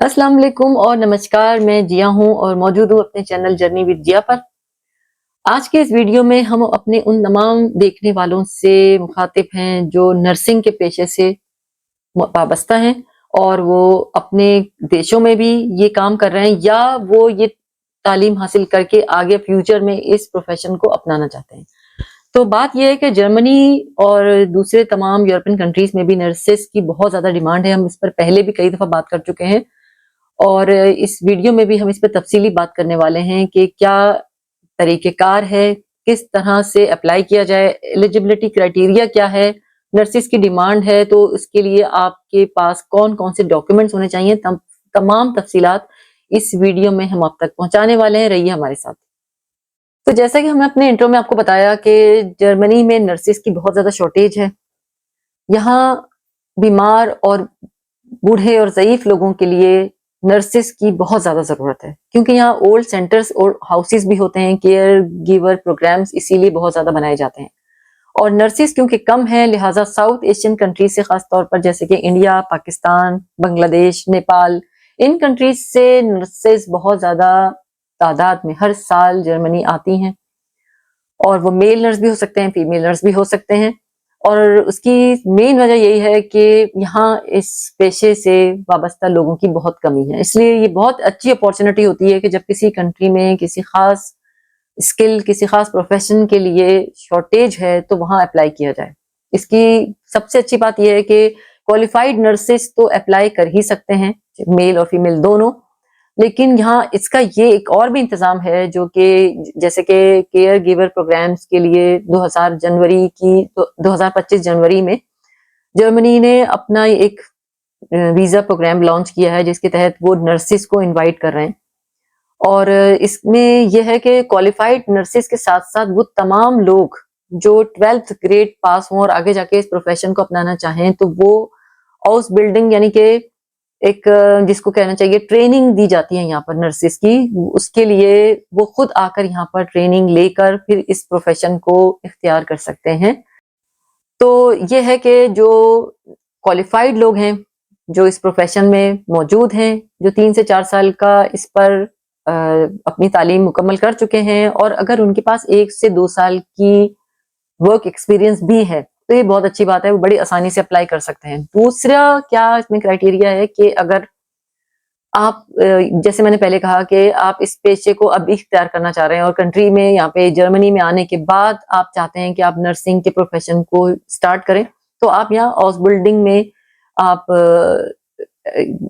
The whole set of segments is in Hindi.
अस्सलाम वालेकुम और नमस्कार, मैं जिया हूँ और मौजूद हूँ अपने चैनल जर्नी विद जिया पर। आज के इस वीडियो में हम अपने उन तमाम देखने वालों से मुखातिब हैं जो नर्सिंग के पेशे से वाबस्ता हैं और वो अपने देशों में भी ये काम कर रहे हैं या वो ये तालीम हासिल करके आगे फ्यूचर में इस प्रोफेशन को अपनाना चाहते हैं। तो बात यह है कि जर्मनी और दूसरे तमाम यूरोपियन कंट्रीज़ में भी नर्सेस की बहुत ज़्यादा डिमांड है। हम इस पर पहले भी कई दफ़ा बात कर चुके हैं। और इस वीडियो में भी हम इस पर तफसीली बात करने वाले हैं कि क्या तरीक़ेकार है किस तरह से अप्लाई किया जाए एलिजिबिलिटी क्राइटेरिया क्या है नर्सिस की डिमांड है तो उसके लिए आपके पास कौन कौन से डॉक्यूमेंट्स होने चाहिए तम, तमाम तफसीलात इस वीडियो में हम आप तक पहुँचाने वाले हैं। रहिए हमारे साथ। तो जैसा कि हमने अपने इंट्रो में आपको बताया कि जर्मनी में नर्सिस की बहुत ज़्यादा शॉर्टेज है। यहाँ बीमार और बूढ़े और ज़यीफ लोगों के लिए नर्सिस की बहुत ज़्यादा ज़रूरत है। क्योंकि यहाँ ओल्ड सेंटर्स और हाउसेस भी होते हैं केयर गिवर प्रोग्राम्स इसीलिए बहुत ज़्यादा बनाए जाते हैं। और नर्सिस क्योंकि कम है, लिहाजा साउथ एशियन कंट्रीज़ से खास तौर पर जैसे कि इंडिया पाकिस्तान बांग्लादेश नेपाल इन कंट्रीज़ से नर्सेज बहुत ज़्यादा तादाद में हर साल जर्मनी आती हैं। और वो मेल नर्स भी हो सकते हैं फीमेल नर्स भी हो सकते हैं। और उसकी मेन वजह यही है कि यहाँ इस पेशे से वाबस्ता लोगों की बहुत कमी है। इसलिए ये बहुत अच्छी अपॉर्चुनिटी होती है कि जब किसी कंट्री में किसी खास स्किल किसी खास प्रोफेशन के लिए शॉर्टेज है तो वहाँ अप्लाई किया जाए। इसकी सबसे अच्छी बात यह है कि क्वालिफाइड नर्सेस तो अप्लाई कर ही सकते हैं मेल और फीमेल दोनों। लेकिन यहाँ इसका ये एक और भी इंतज़ाम है जो कि जैसे कि केयर गिवर प्रोग्राम्स के लिए 2000 जनवरी की तो 2025 जनवरी में जर्मनी ने अपना एक वीज़ा प्रोग्राम लॉन्च किया है जिसके तहत वो नर्सिस को इनवाइट कर रहे हैं। और इसमें यह है कि क्वालिफाइड नर्सिस के साथ साथ वो तमाम लोग जो ट्वेल्थ ग्रेड पास हों और आगे जाके इस प्रोफेशन को अपनाना चाहें तो वो हाउस बिल्डिंग यानी कि एक जिसको कहना चाहिए ट्रेनिंग दी जाती है यहाँ पर नर्सिस की। उसके लिए वो खुद आकर यहाँ पर ट्रेनिंग लेकर फिर इस प्रोफेशन को इख्तियार कर सकते हैं। तो ये है कि जो क्वालिफाइड लोग हैं, जो इस प्रोफेशन में मौजूद हैं, जो तीन से चार साल का इस पर अपनी तालीम मुकम्मल कर चुके हैं और अगर उनके पास एक से दो साल की वर्क एक्सपीरियंस भी है तो ये बहुत अच्छी बात है, वो बड़ी आसानी से अप्लाई कर सकते हैं। दूसरा क्या इसमें क्राइटेरिया है कि अगर आप जैसे मैंने पहले कहा कि आप इस पेशे को अभी इख्तियार करना चाह रहे हैं और कंट्री में, यहाँ पे जर्मनी में आने के बाद आप चाहते हैं कि आप नर्सिंग के प्रोफेशन को स्टार्ट करें तो आप यहाँ हाउस बिल्डिंग में आप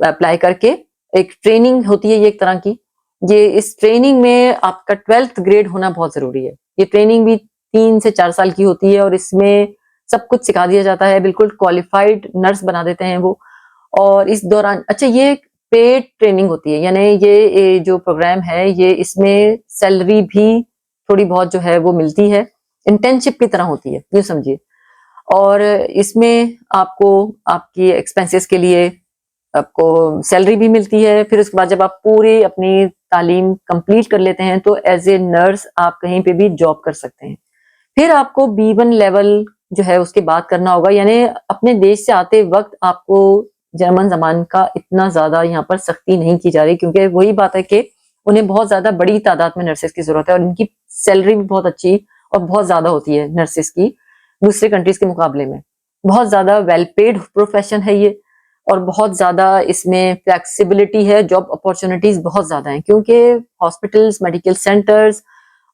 अप्लाई करके एक ट्रेनिंग होती है ये एक तरह की। ये इस ट्रेनिंग में आपका ट्वेल्थ ग्रेड होना बहुत ज़रूरी है। ये ट्रेनिंग भी तीन से चार साल की होती है और इसमें सब कुछ सिखा दिया जाता है, बिल्कुल क्वालिफाइड नर्स बना देते हैं वो। और इस दौरान अच्छा ये पेड ट्रेनिंग होती है, यानी ये जो प्रोग्राम है, ये इसमें सैलरी भी थोड़ी बहुत जो है वो मिलती है। इंटर्नशिप की तरह होती है, ये समझिए। और इसमें आपको, आपकी एक्सपेंसेस के लिए आपको सैलरी भी मिलती है, फिर उसके बाद जब आप पूरी अपनी तालीम कंप्लीट कर लेते हैं तो एज ए नर्स आप कहीं पे भी जॉब कर सकते हैं। फिर आपको बी वन लेवल जो है उसकी बात करना होगा। यानी अपने देश से आते वक्त आपको जर्मन जबान का इतना ज़्यादा यहाँ पर सख्ती नहीं की जा रही, क्योंकि वही बात है कि उन्हें बहुत ज़्यादा बड़ी तादाद में नर्सेस की ज़रूरत है और इनकी सैलरी भी बहुत अच्छी और बहुत ज़्यादा होती है नर्सेस की दूसरे कंट्रीज़ के मुकाबले में। बहुत ज़्यादा वेल पेड प्रोफेशन है ये और बहुत ज़्यादा इसमें फ्लेक्सिबिलिटी है जॉब अपॉर्चुनिटीज़ बहुत ज़्यादा है, क्योंकि हॉस्पिटल्स मेडिकल सेंटर्स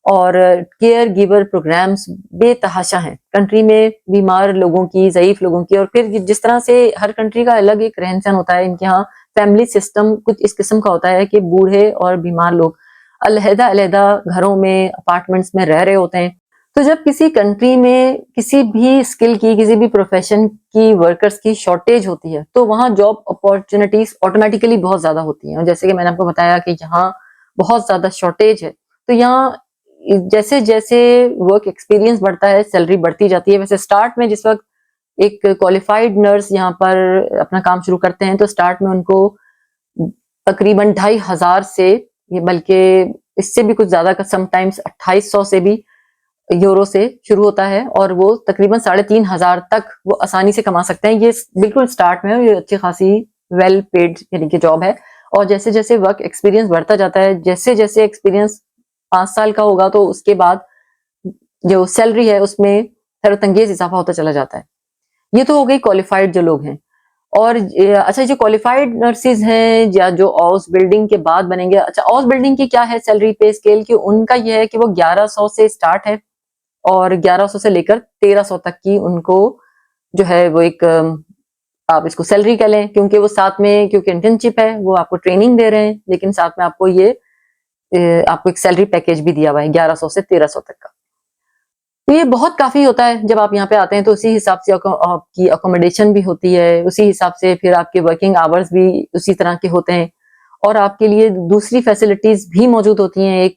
और केयर गिवर प्रोग्राम्स बेतहाशा हैं। कंट्री में बीमार लोगों की, ज़यीफ लोगों की और फिर जिस तरह से हर कंट्री का अलग एक रहन सहन होता है, इनके यहाँ फैमिली सिस्टम कुछ इस किस्म का होता है कि बूढ़े और बीमार लोग अलहदा अलहदा घरों में, अपार्टमेंट्स में रह रहे होते हैं। तो जब किसी कंट्री में किसी भी स्किल की, किसी भी प्रोफेशन की वर्कर्स की शॉर्टेज होती है तो वहाँ जॉब अपॉर्चुनिटीज़ ऑटोमेटिकली बहुत ज़्यादा होती हैं। जैसे कि मैंने आपको बताया कि यहाँ बहुत ज़्यादा शॉर्टेज है तो यहाँ जैसे जैसे वर्क एक्सपीरियंस बढ़ता है सैलरी बढ़ती जाती है, वैसे स्टार्ट में जिस वक्त एक क्वालिफाइड नर्स यहाँ पर अपना काम शुरू करते हैं तो स्टार्ट में उनको तकरीबन ढाई हज़ार से बल्कि इससे भी कुछ ज़्यादा का समटाइम्स अट्ठाईस सौ से भी यूरो से शुरू होता है, और वो तकरीबन साढ़े तीन हज़ार तक वो आसानी से कमा सकते हैं। ये बिल्कुल स्टार्ट में ये अच्छी खासी वेल पेड यानी कि जॉब है। और जैसे जैसे वर्क एक्सपीरियंस बढ़ता जाता है, जैसे जैसे एक्सपीरियंस पाँच साल का होगा तो उसके बाद जो सैलरी है उसमें तरतंगेज इजाफा होता चला जाता है। ये तो हो गई क्वालिफाइड जो लोग हैं। और अच्छा जो क्वालिफाइड नर्सिस हैं या जो हाउस बिल्डिंग के बाद बनेंगे अच्छा हाउस बिल्डिंग की क्या है सैलरी पे स्केल की? उनका यह है कि वो 1100 से स्टार्ट है और 1100 से लेकर 1300 तक की उनको जो है वो एक आप इसको सैलरी कह लें, क्योंकि वो साथ में, क्योंकि इंटर्नशिप है, वो आपको ट्रेनिंग दे रहे हैं, लेकिन साथ में आपको ये आपको एक सैलरी पैकेज भी दिया हुआ है 1100 से 1300 तक का। तो ये बहुत काफ़ी होता है, जब आप यहाँ पे आते हैं तो उसी हिसाब से आपकी अकोमोडेशन भी होती है, उसी हिसाब से फिर आपके वर्किंग आवर्स भी उसी तरह के होते हैं। और आपके लिए दूसरी फैसिलिटीज़ भी मौजूद होती हैं एक,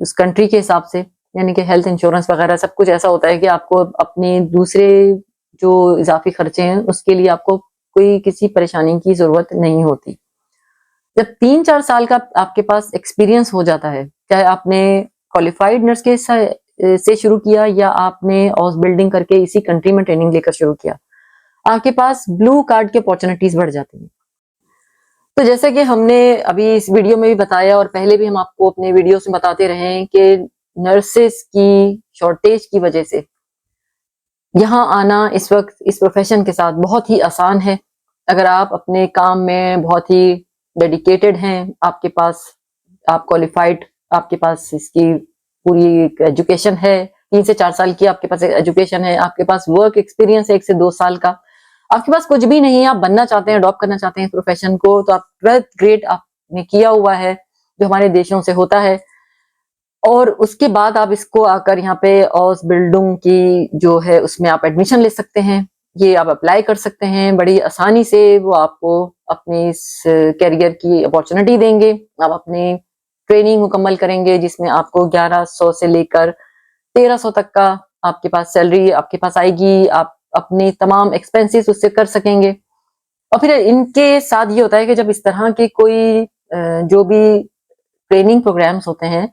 उस कंट्री के हिसाब से, यानी कि हेल्थ इंश्योरेंस वगैरह, सब कुछ ऐसा होता है कि आपको अपने दूसरे जो इजाफी खर्चे हैं, उसके लिए आपको कोई किसी परेशानी की ज़रूरत नहीं होती। जब तीन चार साल का आपके पास एक्सपीरियंस हो जाता है, चाहे आपने क्वालिफाइड नर्स के से शुरू किया या आपने हाउस बिल्डिंग करके इसी कंट्री में ट्रेनिंग लेकर शुरू किया, आपके पास ब्लू कार्ड की अपॉर्चुनिटीज़ बढ़ जाती हैं। तो जैसे कि हमने अभी इस वीडियो में भी बताया और पहले भी हम आपको अपने वीडियो में बताते रहे कि नर्सेस की शॉर्टेज की वजह से यहाँ आना इस वक्त, इस प्रोफेशन के साथ बहुत ही आसान है। अगर आप अपने काम में बहुत ही डेडिकेटेड हैं आपके पास, आप क्वालिफाइड आपके पास इसकी पूरी एजुकेशन है, तीन से चार साल की आपके पास एजुकेशन है, आपके पास वर्क एक्सपीरियंस है एक से दो साल का। आपके पास कुछ भी नहीं है, आप बनना चाहते हैं अडॉप्ट करना चाहते हैं प्रोफेशन को तो आप ट्वेल्थ ग्रेड आपने किया हुआ है, जो हमारे देशों से होता है। और उसके बाद आप इसको आकर यहाँ पे ऑस बिल्डिंग की जो है, उसमें आप एडमिशन ले सकते हैं। ये आप अप्लाई कर सकते हैं, बड़ी आसानी से वो आपको अपने इस कैरियर की अपॉर्चुनिटी देंगे। आप अपने ट्रेनिंग मुकम्मल करेंगे, जिसमें आपको 1100 से लेकर 1300 तक का आपके पास सैलरी आपके पास आएगी। आप अपने तमाम एक्सपेंसेस उससे कर सकेंगे। और फिर इनके साथ ये होता है कि जब इस तरह के कोई जो भी ट्रेनिंग प्रोग्राम्स होते हैं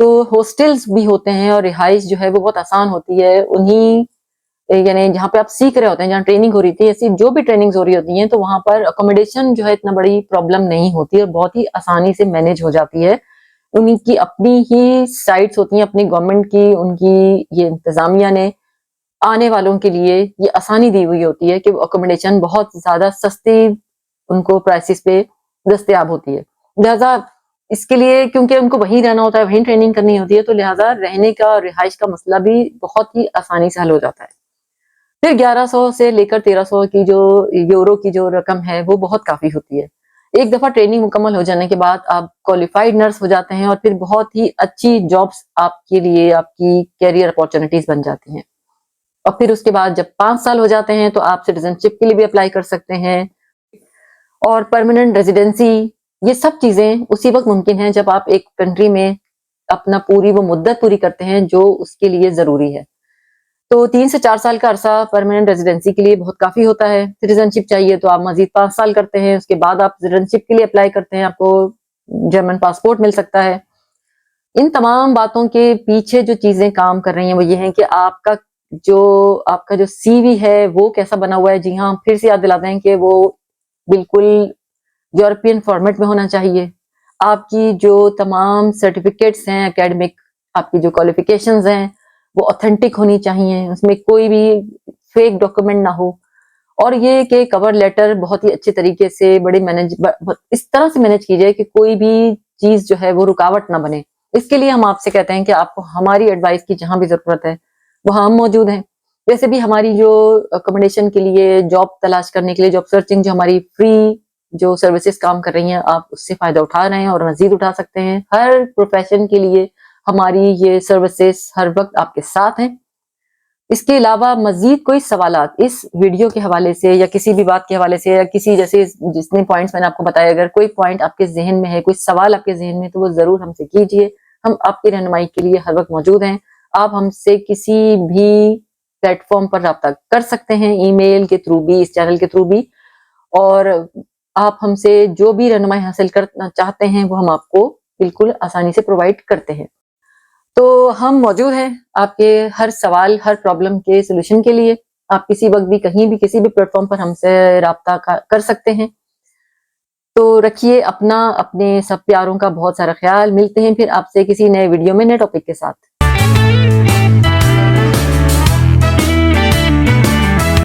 तो हॉस्टल्स भी होते हैं और रिहाइश जो है वो बहुत आसान होती है। उन्हीं यानी जहाँ पे आप सीख रहे होते हैं, जहाँ ट्रेनिंग हो रही थी ऐसी जो भी ट्रेनिंग हो रही होती है तो वहाँ पर अकोमोडेशन जो है इतना बड़ी प्रॉब्लम नहीं होती और बहुत ही आसानी से मैनेज हो जाती है। उनकी अपनी ही साइट्स होती हैं, अपनी गवर्नमेंट की, उनकी ये इंतजामिया ने आने वालों के लिए ये आसानी दी हुई होती है कि अकोमोडेशन बहुत ज़्यादा सस्ती उनको प्राइसिस पे दस्तियाब होती है। लिहाजा इसके लिए, क्योंकि उनको वहीं रहना होता है, वहीं ट्रेनिंग करनी होती है तो लिहाजा रहने का रिहाइश का मसला भी बहुत ही आसानी से हल हो जाता है। फिर 1100 से लेकर 1300 की जो यूरो की जो रकम है, वो बहुत काफ़ी होती है। एक दफ़ा ट्रेनिंग मुकम्मल हो जाने के बाद आप क्वालिफाइड नर्स हो जाते हैं और फिर बहुत ही अच्छी जॉब्स आपके लिए, आपकी कैरियर अपॉर्चुनिटीज़ बन जाती हैं। और फिर उसके बाद जब पाँच साल हो जाते हैं तो आप सिटीजनशिप के लिए भी अप्लाई कर सकते हैं। और परमानेंट रेजिडेंसी ये सब चीज़ें उसी वक्त मुमकिन है जब आप एक कंट्री में अपना पूरी वो मुद्दत पूरी करते हैं जो उसके लिए ज़रूरी है। तो तीन से चार साल का अरसा परमानेंट रेजिडेंसी के लिए बहुत काफ़ी होता है। सिटीजनशिप चाहिए तो आप मजीद पाँच साल करते हैं, उसके बाद आप सिटीजनशिप के लिए अप्लाई करते हैं, आपको जर्मन पासपोर्ट मिल सकता है। इन तमाम बातों के पीछे जो चीज़ें काम कर रही हैं वो ये है कि आपका जो आपका जो सीवी है वो कैसा बना हुआ है? जी हाँ फिर से याद दिलाते हैं कि वो बिल्कुल यूरोपियन फॉर्मेट में होना चाहिए। आपकी जो तमाम सर्टिफिकेट्स हैं एकेडमिक आपकी जो क्वालिफिकेशंस हैं वो ऑथेंटिक होनी चाहिए, उसमें कोई भी फेक डॉक्यूमेंट ना हो। और ये कि कवर लेटर बहुत ही अच्छे तरीके से बड़े मैनेज इस तरह से मैनेज की जाए कि कोई भी चीज़ जो है वो रुकावट ना बने। इसके लिए हम आपसे कहते हैं कि आपको हमारी एडवाइस की जहाँ भी ज़रूरत है, वहाँ हम मौजूद हैं। वैसे भी हमारी जो अकोमोडेशन के लिए जॉब तलाश करने के लिए जॉब सर्चिंग जो हमारी फ्री जो सर्विसेज़ काम कर रही हैं, आप उससे फ़ायदा उठा रहे हैं और मजीद उठा सकते हैं। हर प्रोफेशन के लिए हमारी ये सर्विसेज़ हर वक्त आपके साथ हैं। इसके अलावा मजीद कोई सवाल इस वीडियो के हवाले से या किसी भी बात के हवाले से या किसी जैसे जितने पॉइंट्स मैंने आपको बताया अगर कोई पॉइंट आपके जहन में है, कोई सवाल आपके जहन में तो वो ज़रूर हमसे कीजिए। हम आपकी रहनुमाई के लिए हर वक्त मौजूद हैं। आप हमसे किसी भी प्लेटफॉर्म पर रब्ता कर सकते हैं ईमेल के थ्रू भी, इस चैनल के थ्रू भी। और आप हमसे जो भी रहनुमाई हासिल करना चाहते हैं, वो हम आपको बिल्कुल आसानी से प्रोवाइड करते हैं। तो हम मौजूद हैं आपके हर सवाल, हर प्रॉब्लम के सोल्यूशन के लिए। आप किसी वक्त भी, कहीं भी, किसी भी प्लेटफॉर्म पर हमसे रबता कर सकते हैं। तो रखिए अपना, अपने सब प्यारों का बहुत सारा ख्याल। मिलते हैं फिर आपसे किसी नए वीडियो में, नए टॉपिक के साथ।